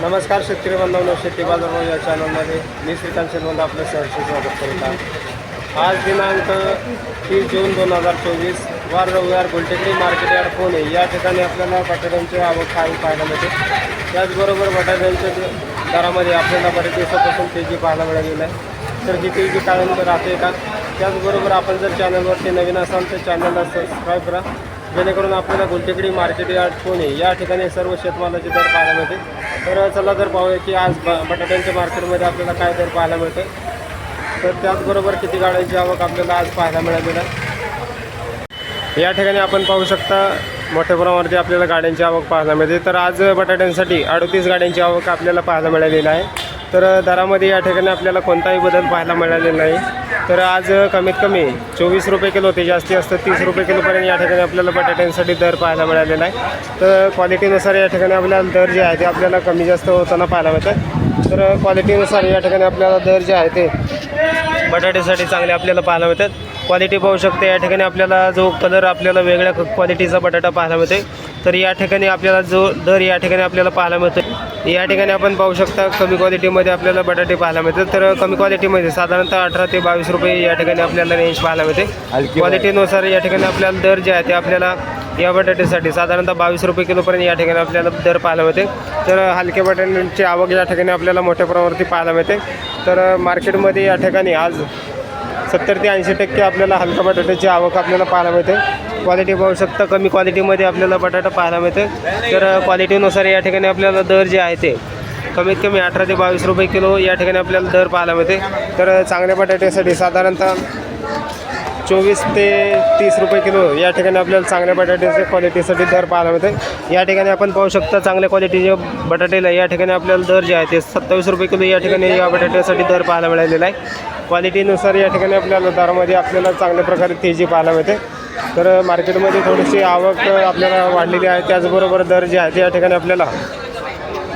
नमस्कार शेतकरी बांधवांनो शेती बाजार या चॅनलमध्ये मी श्रीकांत शेरवंत आपलं सहर्ष स्वागत करत आहे. आज दिनांक तीस जून दोन हजार चोवीस वार रविवार गुलटेकडी मार्केट यार्ड पुणे. या ठिकाणी आपल्याला बटाट्यांची आवक काही पाहायला मिळते. त्याचबरोबर बटाट्यांच्या दरामध्ये आपल्याला बऱ्याच दिवसापासून तेजी पाहायला मिळालेलं आहे. तर ही तेजी कायम राहते का? त्याचबरोबर आपण जर चॅनलवरती नवीन असाल तर चॅनलला सबस्क्राईब करा. जेणेकरून आपल्याला गुलटेकडी मार्केट यार्ड पुणे या ठिकाणी सर्व शेतमालाचे दर पाहायला मिळते तर चला तर पाहूया की आज ब बटाट्यांच्या मार्केटमध्ये आपल्याला काय दर पाहायला मिळते तर त्याचबरोबर किती गाड्यांची आवक आपल्याला आज पाहायला मिळालेलं आहे या ठिकाणी आपण पाहू शकता मोठ्या प्रमाणावरती आपल्याला गाड्यांची आवक पाहायला मिळते. तर आज बटाट्यांसाठी अडतीस गाड्यांची आवक आपल्याला पाहायला मिळालेली आहे. तर दरामध्ये या ठिकाणी आपल्याला कोणताही बदल पाहायला मिळालेला नाही. तर आज कमीत कमी चोवीस रुपये किलो ते जास्ती असतं. तीस रुपये किलोपर्यंत या ठिकाणी आपल्याला बटाट्यांसाठी दर पाहायला मिळालेला आहे. तर क्वालिटीनुसार या ठिकाणी आपल्याला दर जे आहे ते आपल्याला कमी जास्त होताना पाहायला मिळतात तर क्वालिटीनुसार या ठिकाणी आपल्याला दर जे आहे ते बटाट्यासाठी चांगले आपल्याला पाहायला मिळतात. क्वालिटी पाहू शकते या ठिकाणी आपल्याला जो कलर आपल्याला वेगळ्या क्वालिटीचा बटाटा पाहायला मिळते तर या ठिकाणी आपल्याला जो दर या ठिकाणी आपल्याला पाहायला मिळतो या ठिकाणी आपण पाहू शकता कमी क्वालिटीमध्ये आपल्याला बटाटे पाहायला मिळतात. तर कमी क्वालिटीमध्ये साधारणतः अठरा ते बावीस रुपये या ठिकाणी आपल्याला रेंज पाहायला मिळते. क्वालिटीनुसार या ठिकाणी आपल्याला दर जे आहे ते आपल्याला या बटाट्यासाठी साधारणतः बावीस रुपये किलोपर्यंत या ठिकाणी आपल्याला दर पाहायला मिळते. तर हलक्या बटाट्यांची आवक या ठिकाणी आपल्याला मोठ्या प्रमाणावरती पाहायला मिळते. तर मार्केटमध्ये या ठिकाणी आज सत्तर ते ऐंशी टक्के आपल्याला हलका बटाट्याची आवक आपल्याला पाहायला मिळते. क्वालिटी पाहू शकता कमी क्वालिटीमध्ये आपल्याला बटाटा पाहायला मिळते. तर क्वालिटीनुसार या ठिकाणी आपल्याला दर जे आहे ते कमीत कमी अठरा ते बावीस रुपये किलो या ठिकाणी आपल्याला दर पाहायला मिळते. तर चांगल्या बटाट्यासाठी साधारणतः चोवीस ते तीस रुपये किलो या ठिकाणी आपल्याला चांगल्या बटाट्याच्या क्वालिटीसाठी दर पाहायला मिळते या ठिकाणी आपण पाहू शकता चांगल्या क्वालिटीचे बटाटेला या ठिकाणी आपल्याला दर जे आहे ते सत्तावीस रुपये किलो या ठिकाणी या बटाट्यासाठी दर पाहायला मिळालेला आहे. क्वालिटीनुसार या ठिकाणी आपल्याला दरामध्ये आपल्याला चांगल्या प्रकारे तेजी पाहायला मिळते. तर मार्केटमध्ये थोडीशी आवक आपल्याला वाढलेली आहे. त्याचबरोबर दर जे आहे ते या ठिकाणी आपल्याला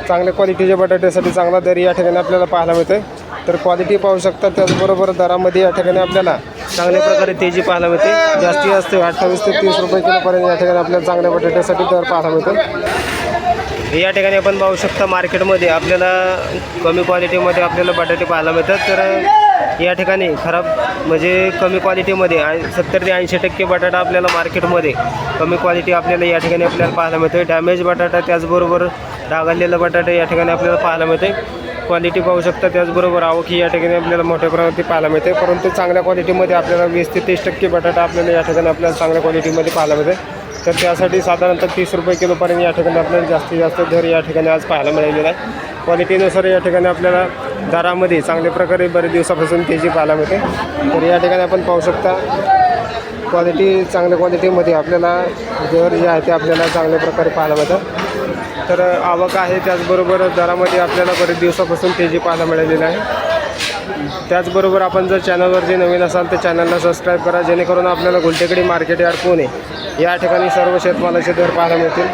चांगल्या क्वालिटीच्या बटाट्यासाठी चांगला दर या ठिकाणी आपल्याला पाहायला मिळते तर क्वालिटी पाहू शकता त्याचबरोबर दरामध्ये या ठिकाणी आपल्याला चांगल्या प्रकारे तेजी पाहायला मिळते जास्तीत जास्त अठ्ठावीस ते तीस रुपये किलोपर्यंत या ठिकाणी आपल्याला चांगल्या बटाट्यासाठी दर पाहायला मिळतो. या ठिकाणी आपण पाहू शकता मार्केटमध्ये आपल्याला कमी क्वालिटीमध्ये आपल्याला बटाटे पाहायला मिळतात. तर या ठिकाणी खराब म्हणजे कमी क्वालिटीमध्ये सत्तर ते ऐंशी टक्के बटाटा आपल्याला मार्केटमध्ये कमी क्वालिटी आपल्याला या ठिकाणी आपल्याला पाहायला मिळते डॅमेज बटाटा त्याचबरोबर डागाळलेला बटाटा या ठिकाणी आपल्याला पाहायला मिळते क्वालिटी पाहू शकता. त्याचबरोबर आवक ही या ठिकाणी आपल्याला मोठ्या प्रमाणात पाहायला मिळते. परंतु चांगल्या क्वालिटीमध्ये आपल्याला वीस ते तीस टक्के बटाटा आपल्याला या ठिकाणी आपल्याला चांगल्या क्वालिटीमध्ये पाहायला मिळते. तर त्यासाठी साधारणतः तीस रुपये किलोपर्यंत या ठिकाणी आपल्याला जास्तीत जास्त दर या ठिकाणी आज पाहायला मिळालेला आहे. क्वालिटीनुसार या ठिकाणी आपल्याला दरामध्ये चांगल्या प्रकारे बरेच दिवसापासून तेजी पाहायला मिळते. तर या ठिकाणी आपण पाहू शकता क्वालिटी चांगल्या क्वालिटीमध्ये आपल्याला दर जे आहे ते आपल्याला चांगल्या प्रकारे पाहायला मिळतं तर आवक आहे. त्याचबरोबर दरामध्ये आपल्याला बरेच दिवसापासून तेजी पाहायला मिळालेली आहे. त्याचबरोबर आपण जर चॅनलवर जे नवीन असाल तर चॅनलला सबस्क्राईब करा. जेणेकरून आपल्याला गुलटेकडी मार्केट यार्ड पुणे या ठिकाणी सर्व शेतमालाचे दर पाहायला मिळतील.